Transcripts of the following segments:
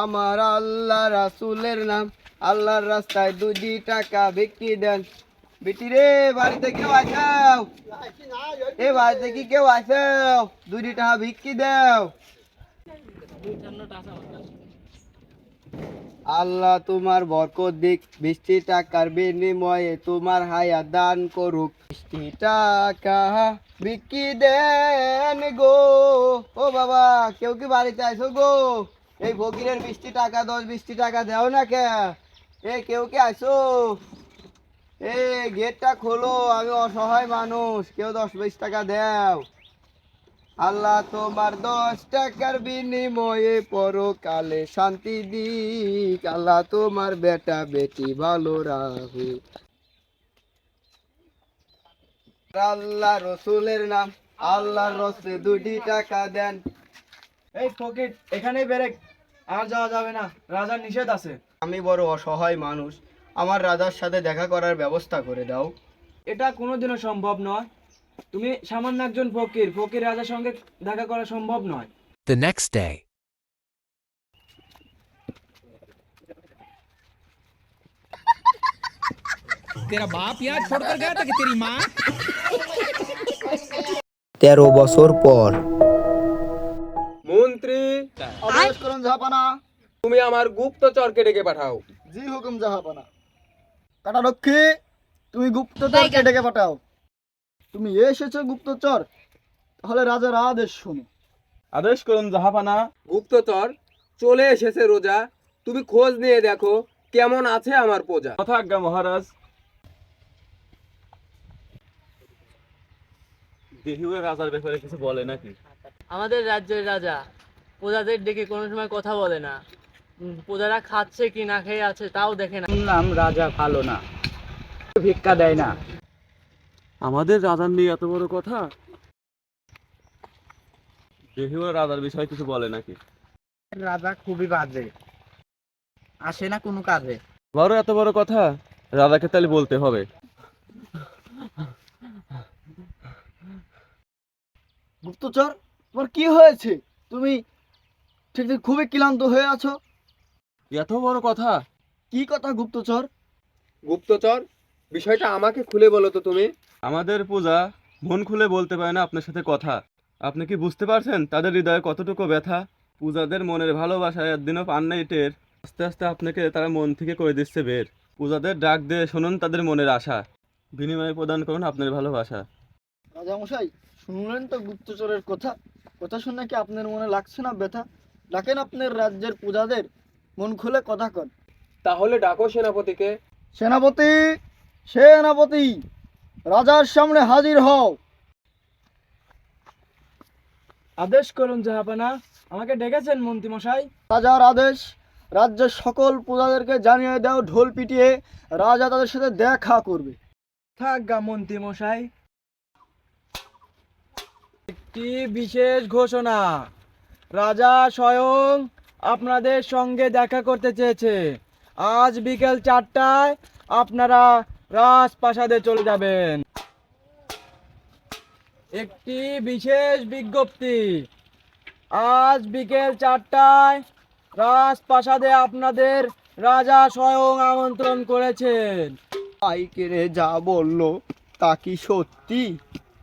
আমার আল্লাহ রাসুলের নাম। আল্লাহর রাস্তায় দুটি টাকা বিক্রি দেন। বিটি রে, বাড়িতে কেউ আসাও এ বাড়িতে কি কেউ আসাও টাকা বিক্রি আল্লাহ তোমার বরকত দিক। বৃষ্টি টাকার বিনিময়ে তোমার হায়া দান করুক। বৃষ্টি টাকা বিক্রি দেন গো। ও বাবা, কেউ কি বাড়িতে আইসো গো? এই ফকিরের বৃষ্টি টাকা, দশ বৃষ্টি টাকা দাও না কে? এ কেউ কে আইসো এ গেটটা খোলো, আমি অসহায় মানুষ, কেউ দশ বিশ টাকা দাও। আল্লাহ তোমার দশ টাকার বিনিময়ে পরকালে শান্তি দিক। আল্লাহ তোমার বেটা বেটি ভালো রাখুক। আল্লাহ রসুলের নাম, আল্লাহ রসে দুটি টাকা দেন। এই ফকির এখানেই বেরেক আর যাওয়া যাবে না রাজার নিষেধ আছে আমি বড় অসহায় মানুষ আমার রাজার সাথে দেখা করার ব্যবস্থা করে দাও এটা কোনোদিনও সম্ভব নয় তুমি সামান্য একজন ফকির ফকির রাজার সঙ্গে দেখা করা সম্ভব নয় The next day. तेरा बाप यार छोड़कर गया था कि तेरी माँ তেরো বছর পর মন্ত্রী আদেশ করুন জাহাপানা। তুমি আমার গুপ্তচরকে ডেকে পাঠাও। জি হুকুম জাহাপানা। কাটা রক্ষী তুমি গুপ্তচরকে ডেকে পাঠাও। তুমি এসেছ গুপ্তচর তাহলে রাজার আদেশ শোনো। আদেশ করুন জাহাপানা। গুপ্তচর চলে এসেছে রোজা। তুমি খোঁজ নিয়ে দেখো কেমন আছে আমার প্রজা। কথা আজ্ঞা মহারাজ। দেহিউর রাজার ব্যাপারে কিছু বলে নাকি? আমাদের রাজ্যের রাজা প্রজাদের ডেকে কোনো সময় কথা বলে না। প্রজারা খাচ্ছে কি না খেয়ে আছে তাও দেখে না। শুনলাম রাজা ভালো না। ভিক্ষা দেয় না। আমাদের রাজার নিয়ে এত বড় কথা? দেহিউর রাজার বিষয়ে কিছু বলে নাকি? রাজা খুবই বাজে। আসে না কোনো কাজে। বড় এত বড় কথা? রাজাকে তাহলে বলতে হবে। গুপ্তচর তোমার কি হয়েছে? তুমি ঠিক ঠিক খুবই ক্লান্ত হয়ে আছো? এত বড় কথা। কি কথা গুপ্তচর? গুপ্তচর বিষয়টা আমাকে খুলে বলো তো তুমি। আমাদের পূজা মন খুলে বলতে পারে না আপনার সাথে কথা। আপনি কি বুঝতে পারছেন তাদের হৃদয়ে কতটুকু ব্যথা? পূজাদের মনের ভালোবাসা একদিনও পান নাই টের। আস্তে আস্তে আপনাকে তারা মন থেকে করে দিচ্ছে বের। পূজাদের ডাক দিয়ে শুনুন তাদের মনের আশা। বিনিময়ে প্রদান করুন আপনার ভালোবাসা। রাজামশাই শুনলেন তো গুপ্তচরের কথা? কথা শুনে কি আপনার মনে লাগছে না ব্যথা? ডাকেন আপনার রাজ্যের পূজাদের। মন খুলে কথা কন। তাহলে ডাকো সেনাপতিকে। সেনাপতি সেনাপতি রাজার সামনে হাজির হও। আদেশ করুন জাহাপানা আমাকে ডেকেছেন মন্ত্রী মশাই রাজার আদেশ রাজ্যের সকল প্রজাদেরকে জানিয়ে দাও ঢোল পিটিয়ে রাজা তাদের সাথে দেখা করবে। থাক গা মন্ত্রী মশাই একটি বিশেষ ঘোষণা। রাজা স্বয়ং আপনাদের সঙ্গে দেখা করতে চেয়েছে। আজ বিকেল চারটায় আপনারা রাজপ্রাসাদে চলে যাবেন। একটি বিশেষ বিজ্ঞপ্তি। আজ বিকেল চারটায় রাজপ্রাসাদে আপনাদের রাজা স্বয়ং আমন্ত্রণ করেছেন। পাইকেরে যা বলল, তা কি সত্যি?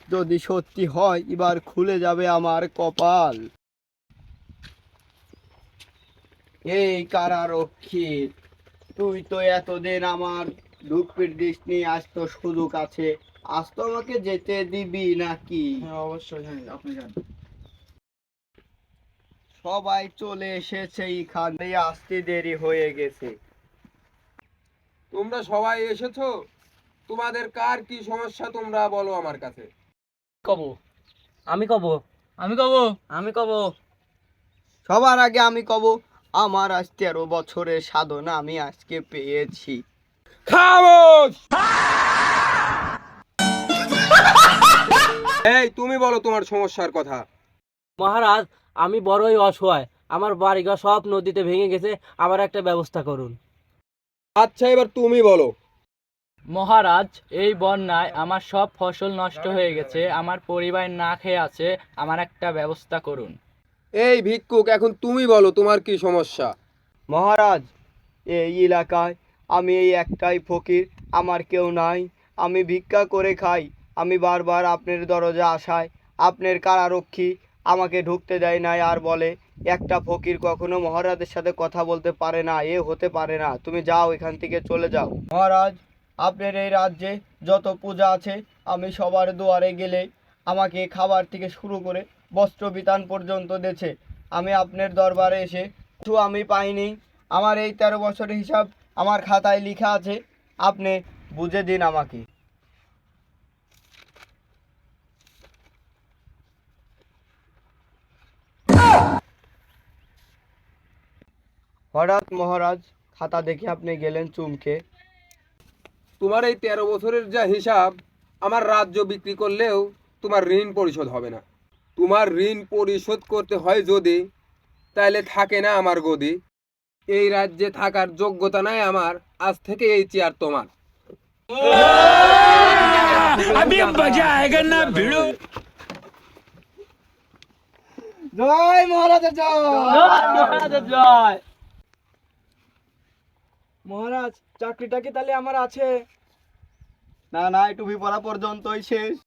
যদি সত্যি হয়, এবার খুলে যাবে আমার কপাল। এই কারারক্ষী তুই তো এতদিন আমার দুঃখের দৃষ্টি আজ তো সুযোগ আছে আজ তো আমাকে যেতে দিবি নাকি? হ্যাঁ অবশ্যই হ্যাঁ আপনি জানেন। সবাই চলে এসেছে এখানে আসতে দেরি হয়ে গেছে। তোমরা সবাই এসেছ? তোমাদের কার কি সমস্যা তোমরা বলো আমার কাছে। কব আমি কব। আমি কব। আমি কব। সবার আগে আমি কব। আমার আজ তেরো বছরের সাধনা আমি আজকে পেয়েছি। খামোশ! এই তুমি বলো তোমার সমস্যার কথা। মহারাজ আমি বড়ই অসহায়। আমার বাড়িঘর সব নদীতে ভেঙে গেছে আমার একটা ব্যবস্থা করুন। আচ্ছা এবার তুমি বলো। মহারাজ এই বন্যায় আমার সব ফসল নষ্ট হয়ে গেছে আমার পরিবার না খেয়ে আছে আমার একটা ব্যবস্থা করুন। এই ভিক্ষুক, এখন তুমি বলো, তোমার কি সমস্যা? মহারাজ, এই এলাকায় আমি এই একটাই ফকির, আমার কেউ নাই। আমি ভিক্ষা করে খাই। আমি বারবার আপনার দরজা আসায়। আপনার কারারক্ষী আমাকে ঢুকতে দেয় নাই আর বলে, একটা ফকির কখনো মহারাজের সাথে কথা বলতে পারে না, এ হতে পারে না। তুমি যাও, এখান থেকে চলে যাও। মহারাজ, আপনার এই রাজ্যে যত পূজা আছে, আমি সবার দুয়ারে গেলে আমাকে খাবার থেকে শুরু করে বস্ত্র বিতান পর্যন্ত দিয়েছে আমি আপনার দরবারে এসে কিছু আমি পাইনি। আমার এই তেরো বছরের হিসাব আমার খাতায় লেখা আছে। আপনি বুঝে দিন আমাকে। হঠাৎ মহারাজ, খাতা দেখে আপনি গেলেন চুমকে। তোমার এই তেরো বছরের যা হিসাব, আমার রাজ্য বিক্রি করলেও তোমার ঋণ পরিশোধ হবে না। তোমার ঋণ পরিশোধ করতে হয় যদি তাহলে থাকে না আমার গদি। এই রাজ্যে থাকার যোগ্যতা নাই আমার আজ থেকে এই চেয়ার তোমার। জয় মহারাজের জয়। মহারাজের জয়। মহারাজ চাকরিটা কি তাহলে আমার আছে? না না টুপি পরা পর্যন্তই শেষ।